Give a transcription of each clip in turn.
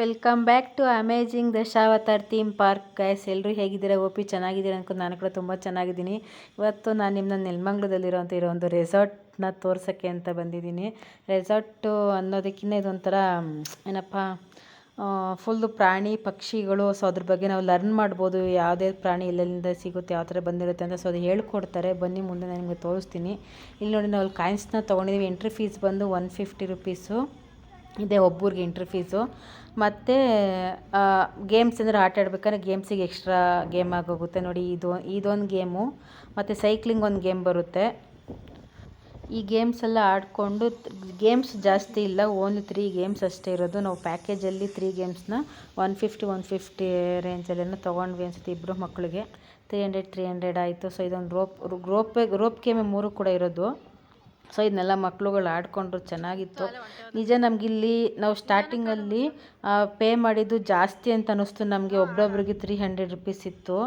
Welcome back to amazing Dashavatar theme park. Guys ಎಲ್ಲರೂ ಹೇಗಿದ್ದೀರಾ? ಓಪಿ ಚೆನ್ನಾಗಿದ್ದೀರಾ ಅನ್ಕೊಂಡು ನಾನು ಕೂಡ ತುಂಬ ಚೆನ್ನಾಗಿದ್ದೀನಿ. ಇವತ್ತು ನಾನು ನಿಮ್ಮನ್ನ ನೆಲಮಂಗ್ಲದಲ್ಲಿರೋಂಥ ಇರೋ ಒಂದು ರೆಸಾರ್ಟ್ನ ತೋರ್ಸೋಕ್ಕೆ ಅಂತ ಬಂದಿದ್ದೀನಿ. ರೆಸಾರ್ಟು ಅನ್ನೋದಕ್ಕಿಂತ ಇದೊಂಥರ ಏನಪ್ಪ ಫುಲ್ಲು ಪ್ರಾಣಿ ಪಕ್ಷಿಗಳು. ಸೊ ಅದ್ರ ಬಗ್ಗೆ ನಾವು ಲರ್ನ್ ಮಾಡ್ಬೋದು. ಯಾವುದೇ ಪ್ರಾಣಿ ಎಲ್ಲೆಲ್ಲಿಂದ ಸಿಗುತ್ತೆ, ಯಾವ ಥರ ಬಂದಿರುತ್ತೆ ಅಂತ. ಸೊ ಅದು ಹೇಳ್ಕೊಡ್ತಾರೆ. ಬನ್ನಿ, ಮುಂದೆ ನಾನು ನಿಮಗೆ ತೋರಿಸ್ತೀನಿ. ಇಲ್ಲಿ ನೋಡಿ, ನಾವು ಕಾಯಿನ್ಸ್ನ ತೊಗೊಂಡಿದ್ದೀವಿ ಎಂಟ್ರಿ ಫೀಸ್ ಬಂದು ಒನ್ ಫಿಫ್ಟಿ ರುಪೀಸು ಇದೆ ಒಬ್ಬರಿಗೆ ಎಂಟ್ರಿ ಫೀಸು ಮತ್ತು ಗೇಮ್ಸ್ ಅಂದರೆ ಆಟ ಆಡ್ಬೇಕಾದ್ರೆ ಗೇಮ್ಸಿಗೆ ಎಕ್ಸ್ಟ್ರಾ ಗೇಮ್ ಆಗೋಗುತ್ತೆ ನೋಡಿ, ಇದು, ಇದೊಂದು ಗೇಮು ಮತ್ತು ಸೈಕ್ಲಿಂಗ್ ಒಂದು ಗೇಮ್ ಬರುತ್ತೆ. ಈ ಗೇಮ್ಸ್ ಎಲ್ಲ ಆಡಿಕೊಂಡು ಗೇಮ್ಸ್ ಜಾಸ್ತಿ ಇಲ್ಲ ಓನ್ಲಿ ತ್ರೀ ಗೇಮ್ಸ್ ಅಷ್ಟೇ ಇರೋದು. ನಾವು ಪ್ಯಾಕೇಜಲ್ಲಿ ತ್ರೀ ಗೇಮ್ಸ್ನ ಒನ್ ಫಿಫ್ಟಿ ಒನ್ ಫಿಫ್ಟಿ ರೇಂಜಲ್ಲೇನೋ ತೊಗೊಂಡ್ವಿ ಅನ್ಸುತ್ತೆ ಇಬ್ಬರು ಮಕ್ಕಳಿಗೆ ತ್ರೀ ಹಂಡ್ರೆಡ್ ತ್ರೀ ಹಂಡ್ರೆಡ್ ಆಯಿತು. ಸೊ ಇದೊಂದು ರೋಪ್ ರೋಪ್ ರೋಪ್ ಗೇಮೇ ಮೂರು ಕೂಡ ಇರೋದು. ಸೊ ಇದನ್ನೆಲ್ಲ ಮಕ್ಳುಗಳು ಆಡಿಕೊಂಡ್ರು ಚೆನ್ನಾಗಿತ್ತು. ನಿಜ ನಮಗಿಲ್ಲಿ ನಾವು ಸ್ಟಾರ್ಟಿಂಗಲ್ಲಿ ಪೇ ಮಾಡಿದ್ದು ಜಾಸ್ತಿ ಅಂತ ಅನ್ನಿಸ್ತು ನಮಗೆ. ಒಬ್ರೊಬ್ರಿಗೆ ತ್ರೀ ಹಂಡ್ರೆಡ್ ರುಪೀಸ್ ಇತ್ತು.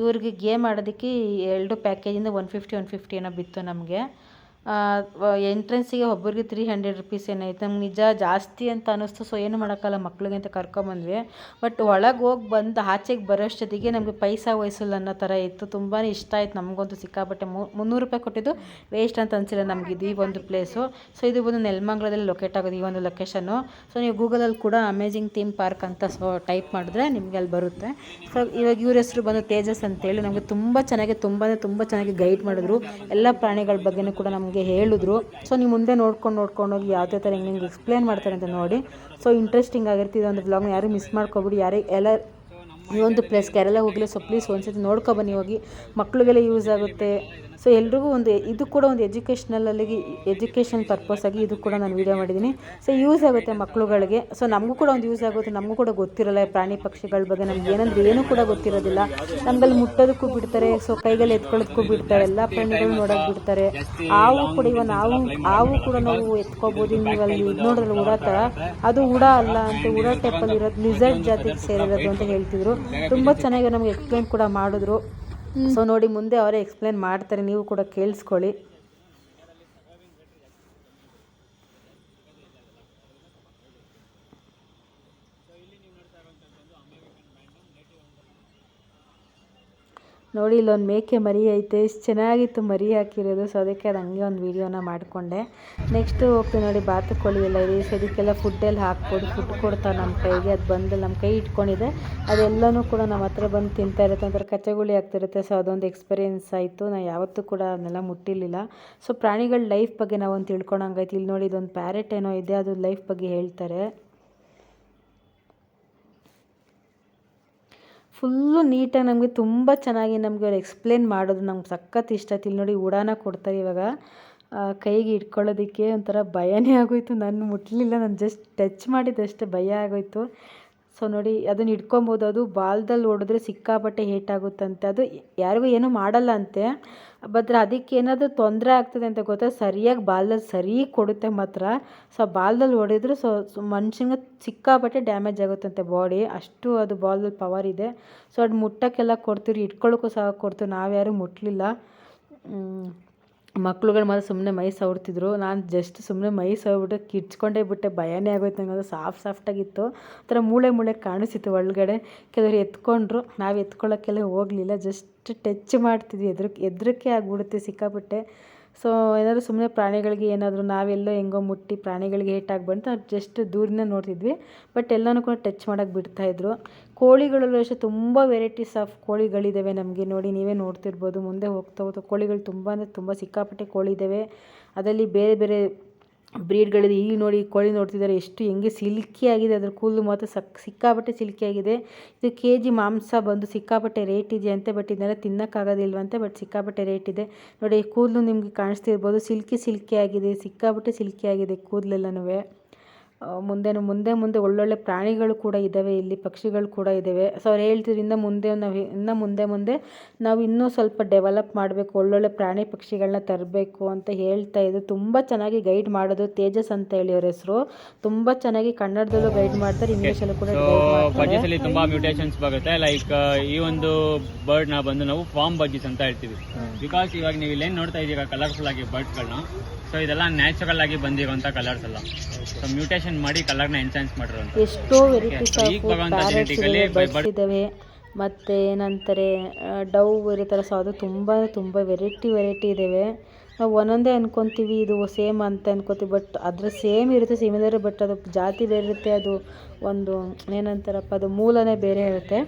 ಇವ್ರಿಗೆ ಗೇಮ್ ಆಡೋದಕ್ಕೆ ಎರಡು ಪ್ಯಾಕೇಜಿಂದ ಒನ್ ಫಿಫ್ಟಿ ಒನ್ ಫಿಫ್ಟಿ ಏನೋ ಬಿತ್ತು ನಮಗೆ. ಎಂಟ್ರೆನ್ಸಿಗೆ ಒಬ್ಬರಿಗೆ ತ್ರೀ ಹಂಡ್ರೆಡ್ ರುಪೀಸ್ ಏನಾಯ್ತು ನಮ್ಗೆ ನಿಜ ಜಾಸ್ತಿ ಅಂತ ಅನ್ನಿಸ್ತು. ಸೊ ಏನು ಮಾಡೋಕ್ಕಲ್ಲ ಮಕ್ಳಿಗೆ ಅಂತ ಕರ್ಕೊಂಬಂದ್ವಿ ಬಟ್ ಒಳಗೆ ಹೋಗಿ ಬಂದು ಆಚೆಗೆ ಬರೋಷ್ಟೊತ್ತಿಗೆ ನಮಗೆ ಪೈಸಾ ವಹಿಸಲ್ಲ ಅನ್ನೋ ಥರ ಇತ್ತು. ತುಂಬಾ ಇಷ್ಟ ಆಯ್ತು. ನಮಗಂತೂ ಸಿಕ್ಕಾಪಟ್ಟೆ ಮುನ್ನೂರು ರೂಪಾಯಿ ಕೊಟ್ಟಿದ್ದು ವೇಸ್ಟ್ ಅಂತ ಅನಿಸಿಲ್ಲ ನಮ್ಗೆ ಇದು ಈ ಒಂದು ಪ್ಲೇಸು ಸೊ ಇದು ಬಂದು ನೆಲಮಂಗ್ಲದಲ್ಲಿ ಲೊಕೇಟ್ ಆಗೋದು ಈ ಒಂದು ಲೊಕೇಶನ್ನು ಸೊ ನೀವು ಗೂಗಲಲ್ಲಿ ಕೂಡ ಅಮೇಜಿಂಗ್ ಥೀಮ್ ಪಾರ್ಕ್ ಅಂತ ಸೊ ಟೈಪ್ ಮಾಡಿದ್ರೆ ನಿಮಗೆ ಅಲ್ಲಿ ಬರುತ್ತೆ. ಸೊ ಇವಾಗ ಇವ್ರ ಹೆಸರು ಬಂದು ತೇಜಸ್ ಅಂತೇಳಿ ನಮಗೆ ತುಂಬ ಚೆನ್ನಾಗಿ ತುಂಬಾ ತುಂಬ ಚೆನ್ನಾಗಿ ಗೈಡ್ ಮಾಡಿದ್ರು. ಎಲ್ಲ ಪ್ರಾಣಿಗಳ ಬಗ್ಗೆನೂ ಕೂಡ ನಮಗೆ ಹೇಳಿದ್ರು. ಸೊ ನೀವು ಮುಂದೆ ನೋಡ್ಕೊಂಡು ನೋಡ್ಕೊಂಡು ಹೋಗಿ ಯಾವುದೇ ಥರ ಹೆಂಗೆ ಎಕ್ಸ್ಪ್ಲೇನ್ ಮಾಡ್ತಾರೆ ಅಂತ ನೋಡಿ. ಸೊ ಇಂಟ್ರೆಸ್ಟಿಂಗ್ ಆಗಿರುತ್ತೆ ಒಂದು ವ್ಲಾಗ್ನ ಯಾರು ಮಿಸ್ ಮಾಡ್ಕೊಬಿಡಿ. ಯಾರೇ ಎಲ್ಲ ಈ ಒಂದು ಪ್ಲೇಸ್ ಕೇರಳ ಹೋಗಲಿ. ಸೊ ಪ್ಲೀಸ್ ಒಂದ್ಸತಿ ನೋಡ್ಕೊಬನ್ನಿ ಹೋಗಿ. ಮಕ್ಳಿಗೆಲ್ಲ ಯೂಸ್ ಆಗುತ್ತೆ. ಸೊ ಎಲ್ರಿಗೂ ಒಂದು ಇದು ಕೂಡ ಒಂದು ಎಜುಕೇಷ್ನಲಲ್ಲಿ ಎಜುಕೇಷನ್ ಆಗಿ ಇದು ಕೂಡ ನಾನು ವೀಡಿಯೋ ಮಾಡಿದ್ದೀನಿ. ಸೊ ಯೂಸ್ ಆಗುತ್ತೆ ಮಕ್ಕಳುಗಳಿಗೆ ಸೊ ನಮಗೂ ಕೂಡ ಒಂದು ಯೂಸ್ ಆಗುತ್ತೆ. ನಮಗೂ ಕೂಡ ಗೊತ್ತಿರಲ್ಲ ಪ್ರಾಣಿ ಪಕ್ಷಿಗಳ ಬಗ್ಗೆ. ನಮ್ಗೆ ಏನಂದ್ರೆ ಏನೂ ಕೂಡ ಗೊತ್ತಿರೋದಿಲ್ಲ. ನಮ್ಮಲ್ಲಿ ಮುಟ್ಟೋದಕ್ಕೂ ಬಿಡ್ತಾರೆ. ಸೊ ಕೈಗಲ್ಲಿ ಎತ್ಕೊಳ್ಳೋದಕ್ಕೂ ಬಿಡ್ತಾರೆ. ಎಲ್ಲ ಪ್ರಾಣಿಗಳು ನೋಡೋಕೆ ಬಿಡ್ತಾರೆ. ಹಾವು ಕೂಡ ಇವಾಗ ನಾವು ಹಾವು ಕೂಡ ನಾವು ಎತ್ಕೋಬೋದು. ನೀವು ಅಲ್ಲಿ ಇದು ನೋಡಿದ್ರೆ ಉಡ ಅದು ಉಡ ಅಲ್ಲ ಅಂತ ಉಡ ಟೈಪಲ್ಲಿ ಇರೋದು ಲಿಸರ್ಟ್ ಜಾತಿಗೆ ಸೇರಿರೋದು ಅಂತ ಹೇಳ್ತಿದ್ರು. ತುಂಬ ಚೆನ್ನಾಗಿ ನಮಗೆ ಎಕ್ಸ್ಪ್ಲೇನ್ ಕೂಡ ಮಾಡಿದ್ರು. ಸೊ ನೋಡಿ ಮುಂದೆ ಅವರೇ ಎಕ್ಸ್ಪ್ಲೇನ್ ಮಾಡ್ತಾರೆ ನೀವು ಕೂಡ ಕೇಳಿಸ್ಕೊಳ್ಳಿ. ನೋಡಿ, ಇಲ್ಲೊಂದು ಮೇಕೆ ಮರಿ ಐತೆ. ಎಷ್ಟು ಚೆನ್ನಾಗಿತ್ತು ಮರಿ ಹಾಕಿರೋದು. ಸೊ ಅದಕ್ಕೆ ಅದು ಹಂಗೆ ಒಂದು ವೀಡಿಯೋನ ಮಾಡಿಕೊಂಡೆ. ನೆಕ್ಸ್ಟು ಹೋಗ್ತೀವಿ ನೋಡಿ, ಬಾತುಕೋಳಿ ಎಲ್ಲ ಇದೆ. ಸೊ ಅದಕ್ಕೆಲ್ಲ ಫುಡ್ಡೆಲ್ಲ ಹಾಕ್ಬೋದು. ಫುಡ್ ಕೊಡ್ತಾವೆ ನಮ್ಮ ಕೈಗೆ. ಅದು ಬಂದು ನಮ್ಮ ಕೈ ಇಟ್ಕೊಂಡಿದೆ. ಅದೆಲ್ಲನೂ ಕೂಡ ನಮ್ಮ ಹತ್ರ ಬಂದು ತಿಂತಾ ಇರುತ್ತೆ. ಒಂಥರ ಕಚ್ಚಗುಳಿ ಆಗ್ತಿರುತ್ತೆ. ಸೊ ಅದೊಂದು ಎಕ್ಸ್ಪೀರಿಯೆನ್ಸ್ ಆಯಿತು. ನಾನು ಯಾವತ್ತೂ ಕೂಡ ಅದನ್ನೆಲ್ಲ ಮುಟ್ಟಿರಲಿಲ್ಲ. ಸೊ ಪ್ರಾಣಿಗಳ ಲೈಫ್ ಬಗ್ಗೆ ನಾವು ಒಂದು ತಿಳ್ಕೊಳಂಗಾಯ್ತು ಇಲ್ಲಿ ನೋಡಿ, ಇದೊಂದು ಪ್ಯಾರೆಟ್ ಏನೋ ಇದೆ. ಅದು ಲೈಫ್ ಬಗ್ಗೆ ಹೇಳ್ತಾರೆ. ಫುಲ್ಲು ನೀಟಾಗಿ ನಮಗೆ ತುಂಬ ಚೆನ್ನಾಗಿ ನಮಗೆ ಅವ್ರು ಎಕ್ಸ್ಪ್ಲೇನ್ ಮಾಡೋದು ನಮ್ಗೆ ಸಖತ್ ಇಷ್ಟ ಆಯ್ತು. ನೋಡಿ ಉಡಾನ ಕೊಡ್ತಾರೆ ಇವಾಗ. ಕೈಗೆ ಇಟ್ಕೊಳ್ಳೋದಕ್ಕೆ ಒಂಥರ ಭಯನೇ ಆಗೋಯ್ತು. ನಾನು ಮುಟ್ಲಿಲ್ಲ. ನಾನು ಜಸ್ಟ್ ಟಚ್ ಮಾಡಿದ್ದಷ್ಟೇ ಭಯ ಆಗೋಯ್ತು. ಸೊ ನೋಡಿ, ಅದನ್ನ ಇಟ್ಕೊಬೋದು ಅದು ಬಾಲ್ದಲ್ಲಿ ಹೊಡೆದ್ರೆ ಸಿಕ್ಕಾಪಟ್ಟೆ ಏಟಾಗುತ್ತಂತೆ ಅದು ಯಾರಿಗೂ ಏನೂ ಮಾಡಲ್ಲ ಅಂತೆ. ಬದ್ರೆ ಅದಕ್ಕೆ ಏನಾದರೂ ತೊಂದರೆ ಆಗ್ತದೆ ಅಂತ ಗೊತ್ತಾ? ಸರಿಯಾಗಿ ಬಾಲ್ದಲ್ಲಿ ಸರಿ ಕೊಡುತ್ತೆ ಮಾತ್ರ. ಸೊ ಬಾಲ್ದಲ್ಲಿ ಹೊಡೆದ್ರೆ ಸೊ ಮನುಷ್ಯನಿಗೆ ಸಿಕ್ಕಾಪಟ್ಟೆ ಡ್ಯಾಮೇಜ್ ಆಗುತ್ತಂತೆ ಬಾಡಿ ಅಷ್ಟು ಅದು ಬಾಲ್ದಲ್ಲಿ ಪವರ್ ಇದೆ. ಸೊ ಅದು ಮುಟ್ಟಕ್ಕೆಲ್ಲ ಕೊಡ್ತೀವಿ ಇಟ್ಕೊಳ್ಳೋಕ್ಕೂ ಸಹ ಕೊಡ್ತೀವಿ. ನಾವು ಯಾರೂ ಮುಟ್ಟಲಿಲ್ಲ ಮಕ್ಳುಗಳು ಮಾತ್ರ ಸುಮ್ಮನೆ ಮೈ ಸವರ್ತಿದ್ರು. ನಾನು ಜಸ್ಟ್ ಸುಮ್ಮನೆ ಮೈ ಸವರ್ಬಿಟ್ಟು ಕಿಚ್ಕೊಂಡೇ ಬಿಟ್ಟೆ. ಭಯನೇ ಆಗೋಯ್ತು ನಂಗೆ. ಅದು ಸಾಫ್ಟ್ ಸಾಫ್ಟಾಗಿತ್ತು. ಒಂಥರ ಮೂಳೆ ಮೂಳೆ ಕಾಣಿಸ್ತಿತ್ತು ಒಳಗಡೆ. ಕೆಲವರು ಎತ್ಕೊಂಡ್ರು. ನಾವು ಎತ್ಕೊಳ್ಳೋಕ್ಕೆಲ್ಲ ಹೋಗಲಿಲ್ಲ. ಜಸ್ಟ್ ಟಚ್ ಮಾಡ್ತಿದ್ವಿ. ಎದ್ರಕ್ಕೆ ಎದ್ರಕ್ಕೆ ಆಗಿಬಿಡುತ್ತೆ. ಸಿಕ್ಕಾಪಟ್ಟೆ ಸೊ ಏನಾದರೂ ಸುಮ್ಮನೆ ಪ್ರಾಣಿಗಳಿಗೆ ಏನಾದರೂ ನಾವೆಲ್ಲೋ ಹೆಂಗೋ ಮುಟ್ಟಿ ಪ್ರಾಣಿಗಳಿಗೆ ಏಟಾಗಿ ಬಂತು ಜಸ್ಟ್ ದೂರದಿಂದ ನೋಡ್ತಿದ್ವಿ. ಬಟ್ ಎಲ್ಲನೂ ಕೂಡ ಟಚ್ ಮಾಡೋಕ್ಕೆ ಬಿಡ್ತಾಯಿದ್ರು ಕೋಳಿಗಳಲ್ಲೂ ಅಷ್ಟೇ, ತುಂಬ ವೆರೈಟೀಸ್ ಆಫ್ ಕೋಳಿಗಳಿದ್ದಾವೆ ನಮಗೆ. ನೋಡಿ, ನೀವೇ ನೋಡ್ತಿರ್ಬೋದು, ಮುಂದೆ ಹೋಗ್ತಾ ಹೋಗ್ತಾ ಕೋಳಿಗಳು ತುಂಬ ಅಂದರೆ ತುಂಬ ಸಿಕ್ಕಾಪಟ್ಟೆ ಕೋಳಿ ಇದ್ದಾವೆ ಅದರಲ್ಲಿ ಬೇರೆ ಬೇರೆ ಬ್ರೀಡ್ಗಳಿದೆ. ಈಗ ನೋಡಿ ಕೋಳಿ ನೋಡ್ತಿದ್ದಾರೆ. ಎಷ್ಟು ಹೆಂಗೆ ಸಿಲ್ಕಿ ಆಗಿದೆ ಅದ್ರ ಕೂದಲು ಮಾತ್ರ ಸಕ್, ಸಿಕ್ಕಾಪಟ್ಟೆ ಸಿಲ್ಕಿ ಆಗಿದೆ ಇದು ಕೆ ಜಿ ಮಾಂಸ ಬಂದು ಸಿಕ್ಕಾಪಟ್ಟೆ ರೇಟ್ ಇದೆಯಂತೆ ಬಟ್ ಇದನ್ನೆಲ್ಲ ತಿನ್ನೋಕ್ಕಾಗೋದಿಲ್ವಂತೆ ಬಟ್ ಸಿಕ್ಕಾಪಟ್ಟೆ ರೇಟ್ ಇದೆ. ನೋಡಿ, ಕೂದಲು ನಿಮಗೆ ಕಾಣಿಸ್ತಿರ್ಬೋದು. ಸಿಲ್ಕಿ ಸಿಲ್ಕಿ ಆಗಿದೆ ಸಿಕ್ಕಾಪಟ್ಟೆ ಸಿಲ್ಕಿ ಆಗಿದೆ ಕೂದಲೆಲ್ಲನೂ ಮುಂದೆ ಮುಂದೆ ಮುಂದೆ ಒಳ್ಳೊಳ್ಳೆ ಪ್ರಾಣಿಗಳು ಕೂಡ ಇದ್ದಾವೆ ಇಲ್ಲಿ ಪಕ್ಷಿಗಳು ಕೂಡ ಇದ್ದಾವೆ. ಸೊ ಅವ್ರು ಹೇಳ್ತಿದ್ರಿಂದ ಮುಂದೆ ನಾವು ಇನ್ನು ಮುಂದೆ ಮುಂದೆ ನಾವು ಇನ್ನೂ ಸ್ವಲ್ಪ ಡೆವಲಪ್ ಮಾಡಬೇಕು ಒಳ್ಳೊಳ್ಳೆ ಪ್ರಾಣಿ ಪಕ್ಷಿಗಳನ್ನ ತರಬೇಕು ಅಂತ ಹೇಳ್ತಾ ಇದ್ರು. ತುಂಬ ಚೆನ್ನಾಗಿ ಗೈಡ್ ಮಾಡೋದು ತೇಜಸ್ ಅಂತ ಹೇಳಿ ಅವ್ರ ಹೆಸರು. ತುಂಬ ಚೆನ್ನಾಗಿ ಕನ್ನಡದಲ್ಲೂ ಗೈಡ್ ಮಾಡ್ತಾರೆ ಇಂಗ್ಲೀಷಲ್ಲೂ ಕೂಡ ಸೊ ತುಂಬ ಅಲ್ಲಿ ತುಂಬಾ ಮ್ಯೂಟೇಷನ್ಸ್ ಬರುತ್ತೆ. ಲೈಕ್ ಈ ಒಂದು ಬರ್ಡ್ನ ಬಂದು ನಾವು ಫಾರ್ಮ್ ಬಜ್ಜೀಸ್ ಅಂತ ಹೇಳ್ತೀವಿ. ಬಿಕಾಸ್ ಇವಾಗ ನೀವು ಇಲ್ಲೇನು ನೋಡ್ತಾ ಇದ್ದೀರಾ ಕಲರ್ಫುಲ್ ಆಗಿ ಬರ್ಡ್ಸ್ ಗಳನ್ನ? ಸೊ ಇದೆಲ್ಲ ನ್ಯಾಚುರಲ್ ಆಗಿ ಬಂದಿರುವಂತ ಕಲರ್ಸ್ ಎಲ್ಲ. ಸೊ ಮ್ಯೂಟೇಷನ್ ಡೆಕೋರೇಷನ್ ಮಾಡಿ ಕಲರ್ನ ಎನ್ಚಾನ್ಸ್ ಮಾಡಿರೋ ಎಷ್ಟೋ ವೆರೈಟೀಸ್ ಆಫ್ ಪ್ಯಾರೆಟ್ಸ್ ಇದಾವೆ by ಬಡ್ಸ್ ಇದ್ದಾವೆ ಮತ್ತು ಏನಂತಾರೆ ಡವ್ ಇರುತ್ತಲ್ಲ ಸೊ ಅದು ತುಂಬ ತುಂಬ ವೆರೈಟಿ ವೆರೈಟಿ ಇದ್ದಾವೆ ನಾವು ಒಂದೊಂದೇ ಅನ್ಕೊತೀವಿ ಇದು ಸೇಮ್ ಅಂತ ಅನ್ಕೋತೀವಿ ಬಟ್ ಅದ್ರ ಸೇಮ್ ಇರುತ್ತೆ ಸಿಮಿಲರ್ ಬಟ್ ಅದು ಜಾತಿ ಬೇರೆ ಇರುತ್ತೆ ಅದು ಒಂದು ಏನಂತಾರಪ್ಪ ಅದು ಮೂಲನೇ ಬೇರೆ ಇರುತ್ತೆ.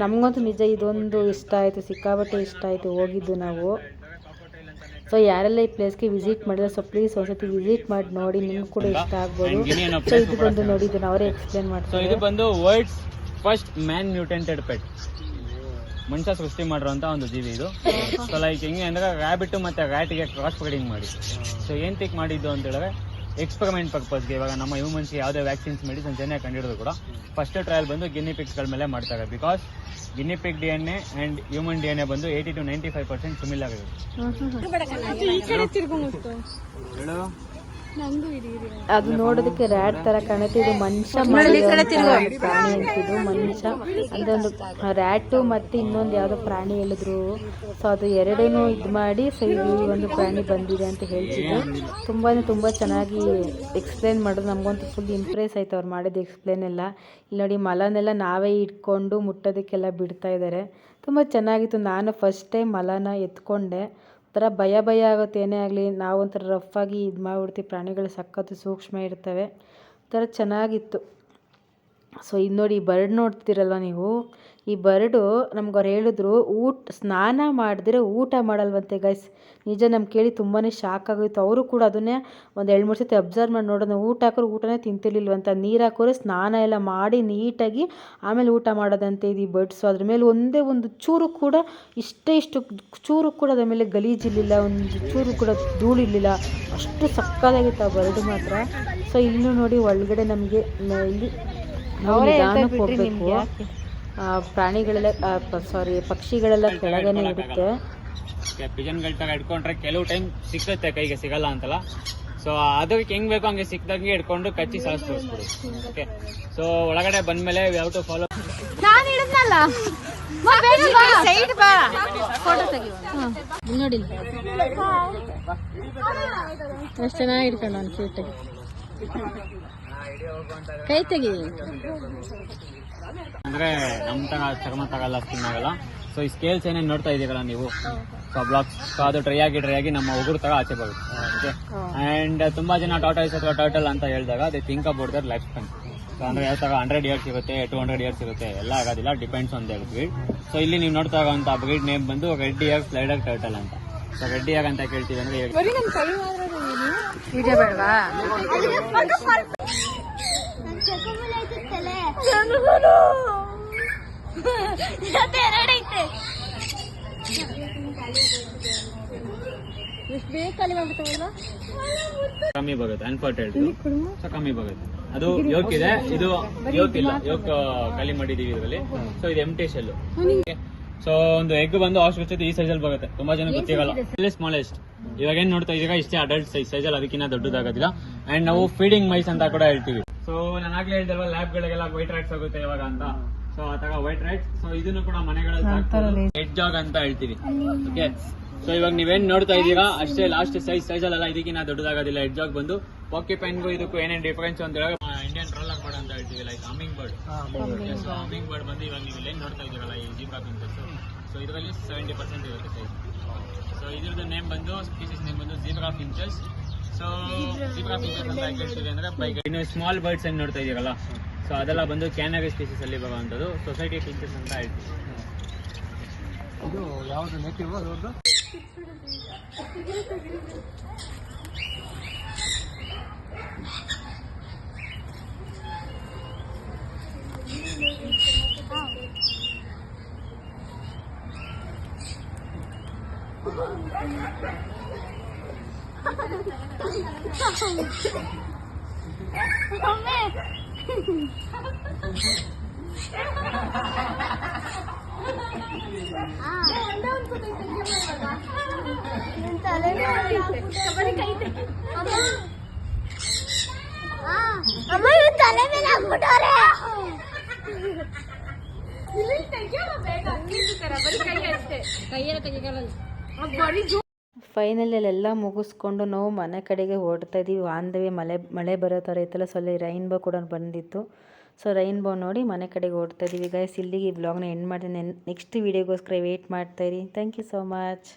ನಮಗಂತೂ ನಿಜ ಇದೊಂದು ಇಷ್ಟ ಆಯಿತು ಸಿಕ್ಕಾಪಟ್ಟೆ ಇಷ್ಟ ಆಯಿತು ಹೋಗಿದ್ದು ನಾವು. ಸೊ ಯಾರೆಲ್ಲ ಈ ಪ್ಲೇಸ್ಗೆ ವಿಸಿಟ್ ಮಾಡಿದ್ರೆ ಸೊ ಪ್ಲೀಸ್ ಒಂದ್ಸತಿ ವಿಸಿಟ್ ಮಾಡಿ ನೋಡಿ ನಿಮ್ಗೆ ಕೂಡ ಇಷ್ಟ ಆಗ್ಬೋದು. ಸೊ ಇದು ಬಂದು ನೋಡಿ ಇದನ್ನ ಅವರೇ ಎಕ್ಸ್ಪ್ಲೇನ್ ಮಾಡ್ತೀವಿ ಮಾಡ್ತಾರೆ ಇದು ಬಂದು world's first man mutated pet ಮನುಷ್ಯ ಸೃಷ್ಟಿ ಮಾಡಿರೋಂಥ ಒಂದು ಜೀವಿ ಇದು. ಸೊ ಲೈಕ್ ಹೆಂಗೆ ಅಂದ್ರೆ ರ್ಯಾಬಿಟ್ ಮತ್ತು ರ್ಯಾಟಿಗೆ ಕ್ರಾಸ್ ಬ್ರೀಡಿಂಗ್ ಮಾಡಿ. ಸೊ ಏನು ತಿಕ್ ಮಾಡಿದ್ದು ಅಂತ ಹೇಳಿದ್ರೆ ಎಕ್ಸ್ಪೆರಿಮೆಂಟ್ ಪರ್ಪಸ್ಗೆ ಇವಾಗ ನಮ್ಮ ಹ್ಯೂಮನ್ಸ್ಗೆ ಯಾವುದೇ ವ್ಯಾಕ್ಸಿನ್ಸ್ ಮೆಡಿಸಿನ್ಸ್ ಏನೇ ಕಂಡಿಡಿದ್ರು ಕೂಡ ಫಸ್ಟ್ ಟ್ರಯಲ್ ಬಂದು ಗಿನ್ನಿ ಪಿಕ್ಸ್ಗಳ ಮೇಲೆ ಮಾಡ್ತಾರೆ. Because guinea pig D N A and human D N A ಬಂದು eighty to ninety five percent similar ಆಗಿದೆ ಅದು ನೋಡೋದಕ್ಕೆ ರ್ಯಾಡ್ ತರ ಕಾಣುತ್ತೆ. ಇದು ಮನುಷ್ಯ ಪ್ರಾಣಿ ಅಂತಿದ್ದು ಮನುಷ್ಯ. ಅದೊಂದು ಒಂದು ರ್ಯಾಟು ಮತ್ತೆ ಇನ್ನೊಂದು ಯಾವ್ದೋ ಪ್ರಾಣಿ ಹೇಳಿದ್ರು. ಸೊ ಅದು ಎರಡೇನು ಇದು ಮಾಡಿ ಸೊ ಈ ಒಂದು ಪ್ರಾಣಿ ಬಂದಿದೆ ಅಂತ ಹೇಳ್ತಿದ್ರು. ತುಂಬಾ ತುಂಬಾ ಚೆನ್ನಾಗಿ ಎಕ್ಸ್ಪ್ಲೇನ್ ಮಾಡೋದು ನಮಗಂತೂ ಫುಲ್ ಇಂಪ್ರೆಸ್ ಆಯ್ತು ಅವ್ರು ಮಾಡಿದ ಎಕ್ಸ್ಪ್ಲೇನ್ ಎಲ್ಲ. ಇಲ್ಲಿ ನೋಡಿ ಮಲನೆಲ್ಲ ನಾವೇ ಇಟ್ಕೊಂಡು ಮುಟ್ಟೋದಕ್ಕೆಲ್ಲ ಬಿಡ್ತಾ ಇದ್ದಾರೆ ತುಂಬ ಚೆನ್ನಾಗಿತ್ತು. ನಾನು ಫಸ್ಟ್ ಟೈಮ್ ಮಲನ ಎತ್ಕೊಂಡೆ. ಒಂಥರ ಭಯ ಭಯ ಆಗುತ್ತೆ, ಏನೇ ಆಗಲಿ. ನಾವು ಒಂಥರ ರಫ್ ಆಗಿ ಇದು ಮಾಡಿಬಿಡ್ತೀವಿ ಪ್ರಾಣಿಗಳು ಸಖತ್ತು ಸೂಕ್ಷ್ಮ ಇರ್ತವೆ. ಒಂಥರ ಚೆನ್ನಾಗಿತ್ತು. ಸೊ ಇದು ನೋಡಿ ಬರ್ಡ್ ನೋಡ್ತಿರಲ್ವ ನೀವು? ಈ ಬರ್ಡು ನಮ್ಗೆ ಅವ್ರು ಹೇಳಿದ್ರು, ಊಟ, ಸ್ನಾನ ಮಾಡಿದ್ರೆ ಊಟ ಮಾಡಲ್ವಂತೆ ಗೈಸ್ ನಿಜ ನಮ್ಗೆ ಕೇಳಿ ತುಂಬಾ ಶಾಕ್ ಆಗೋಯ್ತು. ಅವರು ಕೂಡ ಅದನ್ನೇ ಒಂದು ಎರಡು ಮೂರು ಸತಿ ಅಬ್ಸರ್ವ್ ಮಾಡಿ ನೋಡೋಣ, ಊಟ ಹಾಕೋರು ಊಟನೇ ತಿಂತಿರ್ಲಿಲ್ವಂತ. ನೀರು ಹಾಕೋರು ಸ್ನಾನ ಎಲ್ಲ ಮಾಡಿ ನೀಟಾಗಿ ಆಮೇಲೆ ಊಟ ಮಾಡೋದಂತೆ ಇದು ಈ ಬರ್ಡ್ಸು ಅದ್ರ ಮೇಲೆ ಒಂದೇ ಒಂದು ಚೂರು ಕೂಡ ಇಷ್ಟೇ ಇಷ್ಟು ಚೂರು ಕೂಡ ಅದ್ರ ಮೇಲೆ ಗಲೀಜಿರಲಿಲ್ಲ ಒಂದು ಚೂರು ಕೂಡ ಧೂಳಿರಲಿಲ್ಲ ಅಷ್ಟು ಸಕ್ಕತ್ತಾಗಿತ್ತು ಆ ಬರ್ಡ್ ಮಾತ್ರ. ಸೊ ಇಲ್ಲೂ ನೋಡಿ ಒಳಗಡೆ ನಮಗೆ ಇಲ್ಲಿ ನಿಧಾನಕ್ಕೆ ಹೋಗಬೇಕು ಆ, ಪ್ರಾಣಿಗಳೆಲ್ಲ ಸಾರಿ ಪಕ್ಷಿಗಳೆಲ್ಲ ಕೆಳಗೇನೆ ಇರುತ್ತೆ. ಪಿಜನ್ಗಳ ತರ ಇಟ್ಕೊಂಡ್ರೆ ಕೆಲವು ಟೈಮ್ ಸಿಕ್ಕತ್ತೆ ಕೈಗೆ ಸಿಗಲ್ಲ ಅಂತಲ್ಲ. ಸೊ ಅದಕ್ಕೆ ಹೆಂಗ್ ಬೇಕೋ ಹಂಗೆ ಸಿಕ್ಕದಂಗೆ ಹಿಡ್ಕೊಂಡು ಕಚ್ಚಿ ಸಾಸ್ ತೋರಿಸ್ಬಿಡು ಓಕೆ ಸೊ ಒಳಗಡೆ ಬಂದ್ಮೇಲೆ ಯಾವ ಟು ಫಾಲೋ ನಾನು ಹಿಡಿದ್ನಲ್ಲ ಸೈಡ್ ಬಾ. ಫೋಟೋ ತೆಗಿಯೋಣ ನೋಡಿ. ಎಷ್ಟು ಚೆನ್ನಾಗಿ ಇಟ್ಕೊಂಡು ನಾನು ಕ್ಯೂಟಾಗಿ ಕೈ ತೆಗಿ ಅಂದ್ರೆ ನಮ್ ತಗ ಚರ್ಮ ತಗಲ್ಲ ಸ್ಕಿನ್ ಆಗಲ್ಲ ಸೊ ಈ ಸ್ಕೇಲ್ಸ್ ಏನೇನು ನೋಡ್ತಾ ಇದೀರಲ್ಲ ನೀವು? ಸೊ ಬ್ಲಾಕ್ಸ್ ಸೊ ಅದು ಡ್ರೈ ಆಗಿ ಡ್ರೈ ಆಗಿ ನಮ್ಮ ಉಗುರು ತಗ ಆಚೆ ಬರುತ್ತೆ. ಓಕೆ ಅಂಡ್ ತುಂಬಾ ಜನ ಟೋಟಲ್ಸ್ ಅಥವಾ ಟರ್ಟಲ್ ಅಂತ ಹೇಳಿದಾಗ ಅದೇ think about their life span so ಅಂದ್ರೆ ಯಾವ ತರ ಹಂಡ್ರೆಡ್ ಇಯರ್ಸ್ ಇರುತ್ತೆ ಟೂ ಹಂಡ್ರೆಡ್ ಇಯರ್ಸ್ ಇರುತ್ತೆ ಎಲ್ಲ ಆಗೋದಿಲ್ಲ depends on their breed so ಇಲ್ಲಿ ನೀವು ನೋಡ್ತಾ ಇರುವಂತ ಬ್ರೀಡ್ ನೇಮ್ ಬಂದು ರೆಡ್ ಇಯರ್ ಸ್ಲೈಡರ್ ಟರ್ಟಲ್ ಅಂತ. ಸೊ ರೆಡ್ ಇಯರ್ ಅಂತ ಕೇಳ್ತೀವಿ ಅಂದ್ರೆ ಕಮ್ಮಿ ಬರುತ್ತೆ ಅನ್ಫರ್ಟೈಲ್ಡ್ ಸೊ ಕಮ್ಮಿ ಬರುತ್ತೆ. ಅದು ಯೋಕ್ ಇದೆ. ಇದು ಯೋಕ್ ಇಲ್ಲ. ಯೋಕ್ ಖಾಲಿ ಮಾಡಿದೀವಿ ಇದರಲ್ಲಿ. ಸೊ ಇದು ಎಂಟಿ ಶೆಲ್ ಸೊ ಒಂದು ಎಗ್ ಬಂದು ಅಷ್ಟು ಈ ಸೈಜಲ್ಲಿ ಬರುತ್ತೆ. ತುಂಬಾ ಜನ ಗೊತ್ತಿರಲ್ಲ. ಸ್ಮಾಲೆಸ್ಟ್ ಇವಾಗ ಏನ್ ನೋಡ್ತಾ ಇದೀಗ ಇಷ್ಟೇ ಅಡಲ್ಟ್ ಸೈಜ್ ಸೈಜಲ್ಲಿ ಅಲ್ಲಿ ಅದಕ್ಕಿಂತ ದೊಡ್ಡದಾಗೋದಿಲ್ಲ. ಅಂಡ್ ನಾವು ಫೀಡಿಂಗ್ ಮೈಸ್ ಅಂತ ಕೂಡ ಹೇಳ್ತೀವಿ. ಸೊ ನಾನು ಆಗ್ಲೇ ಹೇಳ್ದಲ್ವಾ ಲ್ಯಾಬ್ ಗಳಿಗೆಲ್ಲ ವೈಟ್ ರೈಟ್ಸ್ ಆಗುತ್ತೆ ಇವಾಗ ಅಂತ. ಸೊ ಆತರ ವೈಟ್ ರೈಟ್ಸ್ ಸೊ ಇದನ್ನು ಕೂಡ ಮನೆಗಳಲ್ಲಿ ಹೆಡ್ ಜಾಗ್ ಅಂತ ಹೇಳ್ತೀವಿ. ಓಕೆ ಸೊ ಇವಾಗ ನೀವೇನ್ ನೋಡ್ತಾ ಇದೀರಾ? ಅಷ್ಟೇ ಲಾಸ್ಟ್ ಸೈಜ್ ಸೈಜ್ ಅಲ್ಲ ಇದಕ್ಕಿಂತ ದೊಡ್ಡದಾಗೋದಿಲ್ಲ. ಹೆಡ್ ಜಾಗ್ ಬಂದು ಪಾಕಿ ಪೆನ್ಗೂ ಇದಕ್ಕೂ ಏನೇನ್ ಡಿಫರೆನ್ಸ್ ಅಂತ ಹೇಳಿ ಇಂಡಿಯನ್ ಟ್ರೋಲರ್ ಬರ್ಡ್ ಅಂತ ಹೇಳ್ತೀವಿ like humming bird humming bird ಬಂದು ಇವಾಗ ನೀವು ಏನ್ ನೋಡ್ತಾ ಇದೀರಲ್ಲ ಈ ಜೀಬ್ರಾ ಪಿಂಚಸ್ ಸೊ ಇದರಲ್ಲಿ ಸೆವೆಂಟಿ ಪರ್ಸೆಂಟ್ ಇರುತ್ತೆ ಸೈಜ್ ಸೊ ಇದ್ರದ್ದು ನೇಮ್ ಬಂದು ಸ್ಪೀಸೀಸ್ ನೇಮ್ ಬಂದು zebra finches so zebra finches ಅಂತ ಯಾಕೆ ಹೇಳ್ತೀವಿ ಅಂದ್ರೆ ಬೈಕ್ ಇನ್ನು ಸ್ಮಾಲ್ ಬರ್ಡ್ಸ್ ಏನ್ ನೋಡ್ತಾ ಇದೀರಲ್ಲ? ಸೊ ಅದೆಲ್ಲ ಬಂದು ಕ್ಯಾನರಿ ಸ್ಪೀಸಿಸ್ ಅಲ್ಲಿ ಬರುವಂತದ್ದು ಸೊಸೈಟಿ ಫೀಚರ್ಸ್ ಅಂತ ಹೇಳ್ತೀವಿ. ಅಮ್ಮ ಇವ್ನ್ ತಲೆ ಮೇಲೆ ಹಾಕ್ಬಿಟ್ಟವ್ರೆ ಕೈಯೆಲ್ಲ ತೆಗಿಯಲ್ಲ ಫೈನಲಿ ಎಲ್ಲ ಮುಗಿಸ್ಕೊಂಡು ನಾವು ಮನೆ ಕಡೆಗೆ ಹೊರಡ್ತಾ ಇದ್ದೀವಿ. ಆನ್ ಮಳೆ ಮಳೆ ಬರೋ ಥರ ಇತ್ತಲ್ಲ ಸೊ ಅಲ್ಲಿ ರೈನ್ಬೋ ಕೂಡ ಬಂದಿತ್ತು. ಸೊ ರೈನ್ಬೋ ನೋಡಿ ಮನೆ ಕಡೆಗೆ ಹೊರಡ್ತಾ ಇದ್ದೀವಿ. ಗಾಯಸ್ ಇಲ್ಲಿಗೆ ಈ ವ್ಲಾಗ್ನ ಎಂಡ್ ಮಾಡ್ತೀನಿ. ನೆಕ್ಸ್ಟ್ ವೀಡಿಯೋಗೋಸ್ಕರ ವೆಯ್ಟ್ ಮಾಡ್ತಾಯಿರಿ ಥ್ಯಾಂಕ್ ಯು ಸೋ ಮಚ್